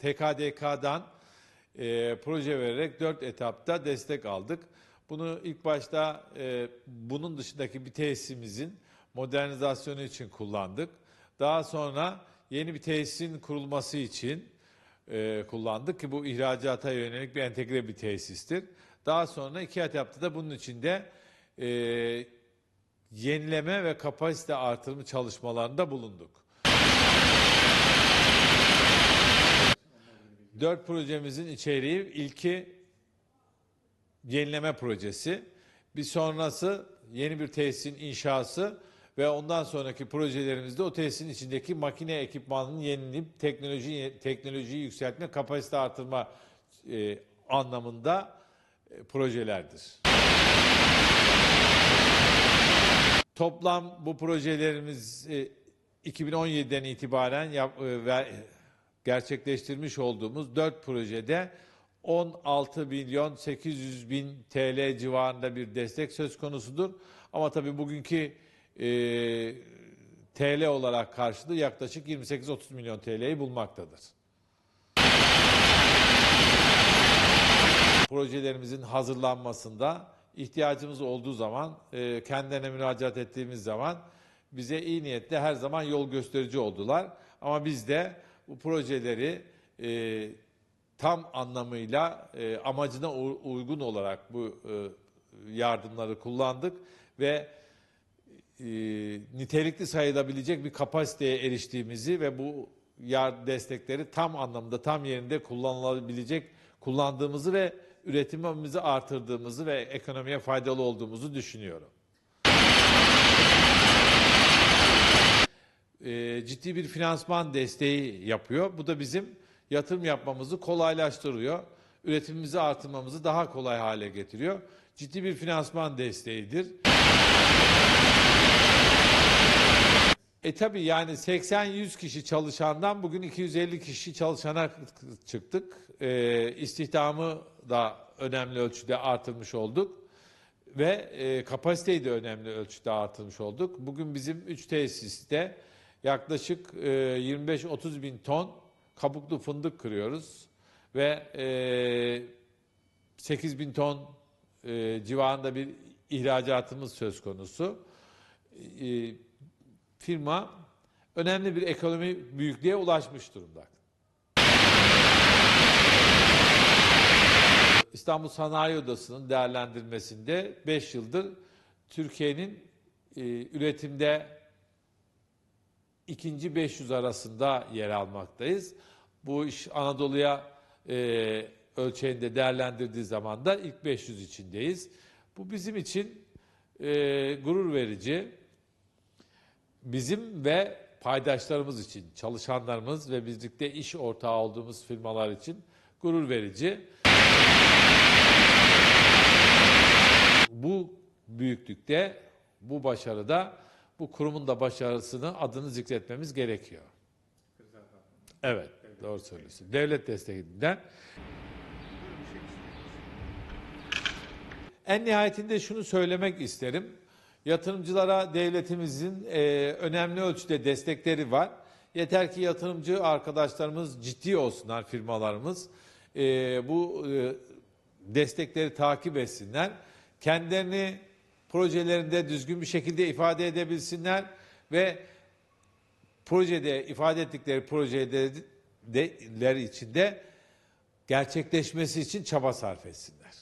TKDK'dan e, proje vererek dört etapta destek aldık. Bunu ilk başta e, bunun dışındaki bir tesisimizin modernizasyonu için kullandık. Daha sonra yeni bir tesisin kurulması için e, kullandık ki bu ihracata yönelik bir entegre bir tesistir. Daha sonra iki etapta da bunun içinde e, yenileme ve kapasite artırımı çalışmalarında bulunduk. Dört projemizin içeriği ilki yenileme projesi. Bir sonrası yeni bir tesisin inşası ve ondan sonraki projelerimizde o tesisin içindeki makine ekipmanının yenileyip teknoloji teknolojiyi yükseltme, kapasite artırma e, anlamında e, projelerdir. Toplam bu projelerimiz e, 2017'den itibaren yap, e, ve gerçekleştirmiş olduğumuz 4 projede 16 milyon 800 bin TL civarında bir destek söz konusudur. Ama tabii bugünkü e, TL olarak karşılığı yaklaşık 28-30 milyon TL'yi bulmaktadır. projelerimizin hazırlanmasında ihtiyacımız olduğu zaman, e, kendilerine müracaat ettiğimiz zaman bize iyi niyetle her zaman yol gösterici oldular. Ama biz de bu projeleri e, tam anlamıyla e, amacına uygun olarak bu e, yardımları kullandık ve e, nitelikli sayılabilecek bir kapasiteye eriştiğimizi ve bu yar destekleri tam anlamda tam yerinde kullanılabilecek kullandığımızı ve üretimimizi artırdığımızı ve ekonomiye faydalı olduğumuzu düşünüyorum. E, ciddi bir finansman desteği yapıyor. Bu da bizim yatırım yapmamızı kolaylaştırıyor. Üretimimizi artırmamızı daha kolay hale getiriyor. Ciddi bir finansman desteğidir. E tabi yani 80-100 kişi çalışandan bugün 250 kişi çalışana çıktık. E, istihdamı da önemli ölçüde artırmış olduk. Ve e, kapasiteyi de önemli ölçüde artırmış olduk. Bugün bizim 3 tesiste yaklaşık e, 25-30 bin ton kabuklu fındık kırıyoruz. Ve e, 8 bin ton e, civarında bir ihracatımız söz konusu. E, firma önemli bir ekonomi büyüklüğe ulaşmış durumda. İstanbul Sanayi Odası'nın değerlendirmesinde 5 yıldır Türkiye'nin e, üretimde ikinci 500 arasında yer almaktayız. Bu iş Anadolu'ya e, ölçeğinde değerlendirdiği zaman da ilk 500 içindeyiz. Bu bizim için e, gurur verici bizim ve paydaşlarımız için, çalışanlarımız ve birlikte iş ortağı olduğumuz firmalar için gurur verici. Bu büyüklükte, bu başarıda, bu kurumun da başarısını, adını zikretmemiz gerekiyor. Evet, doğru söylüyorsun. Devlet desteğinden. En nihayetinde şunu söylemek isterim. Yatırımcılara devletimizin e, önemli ölçüde destekleri var. Yeter ki yatırımcı arkadaşlarımız ciddi olsunlar firmalarımız. E, bu e, destekleri takip etsinler. Kendilerini projelerinde düzgün bir şekilde ifade edebilsinler ve projede ifade ettikleri projeler içinde gerçekleşmesi için çaba sarf etsinler.